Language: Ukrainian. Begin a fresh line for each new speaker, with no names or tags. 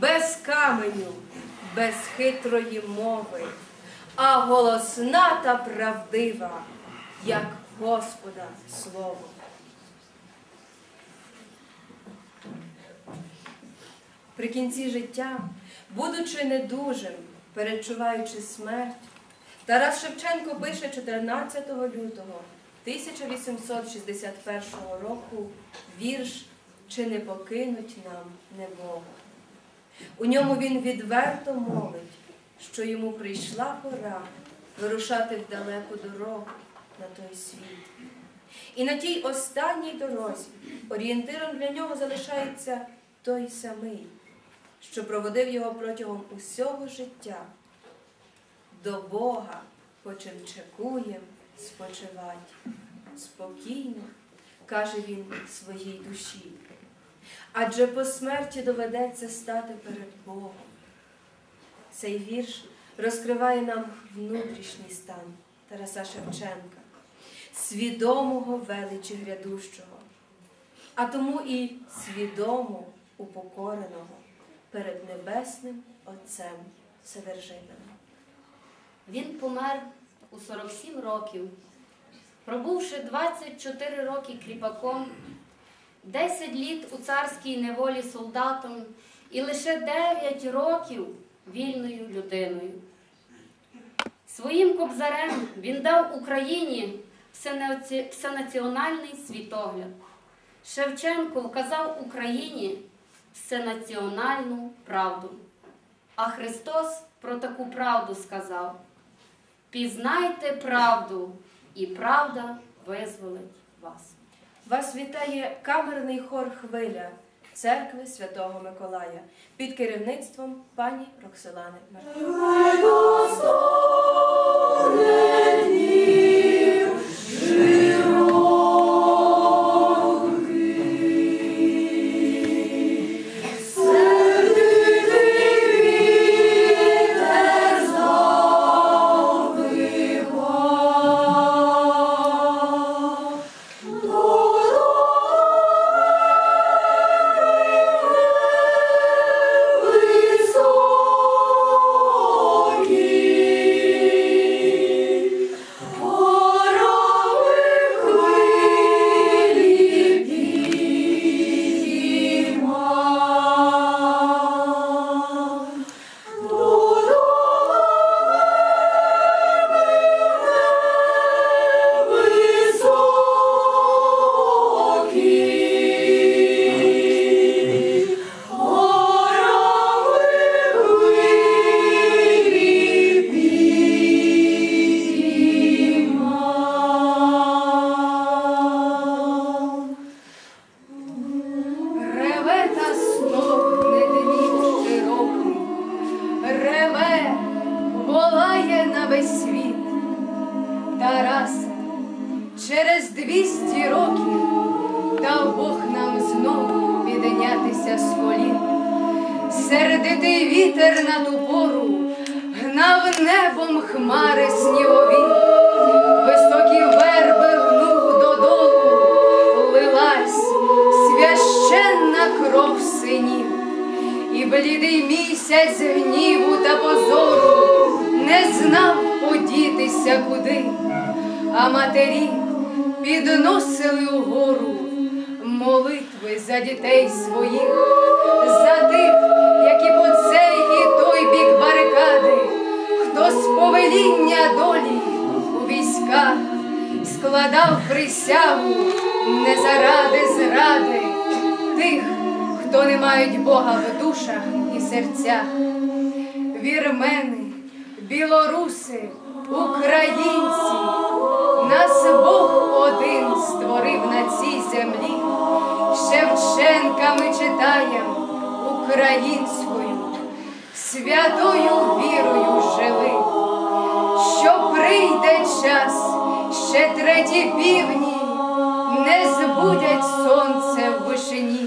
без каменю, без хитрої мови, а голосна та правдива, як Господа слово. При кінці життя, будучи недужим, перечуваючи смерть, Тарас Шевченко пише 14 лютого 1861 року вірш Чи не покинуть нам небого. У ньому він відверто мовить, що йому прийшла пора вирушати в далеку дорогу на той світ. І на тій останній дорозі орієнтиром для нього залишається той самий, що проводив його протягом усього життя. До Бога почимчикуєм спочивать. Спокійно, каже він своїй душі. Адже по смерті доведеться стати перед Богом. Цей вірш розкриває нам внутрішній стан Тараса Шевченка, свідомого величі грядущого, а тому і свідомо упокореного перед Небесним Отцем Вседержителем.
Він помер у 47 років, пробувши 24 роки кріпаком, 10 літ у царській неволі солдатом і лише 9 років вільною людиною. Своїм кобзарем він дав Україні всенаціональний світогляд. Шевченко вказав Україні всенаціональну правду. А Христос про таку правду сказав: Пізнайте правду, і правда визволить вас.
Вас вітає камерний хор Хвиля церкви Святого Миколая під керівництвом пані Роксолани Мартин. Сердитий вітер на ту пору гнав небом хмари снігові, високі верби гнув додолу, лилась священна кров синів, і блідий місяць гніву та позору не знав подітися куди, а матері підносили угору молитви за дітей своїх, за тих, які по цей і той бік барикади, хто з повеління долі у військах складав присягу не заради зради тих, хто не мають Бога в душах і серцях. Вірмени, білоруси, українці, нас Бог один створив на цій землі. Шевченка ми читаємо українською, святою вірою жили, що прийде час, ще треті півні не збудять сонце в вишині.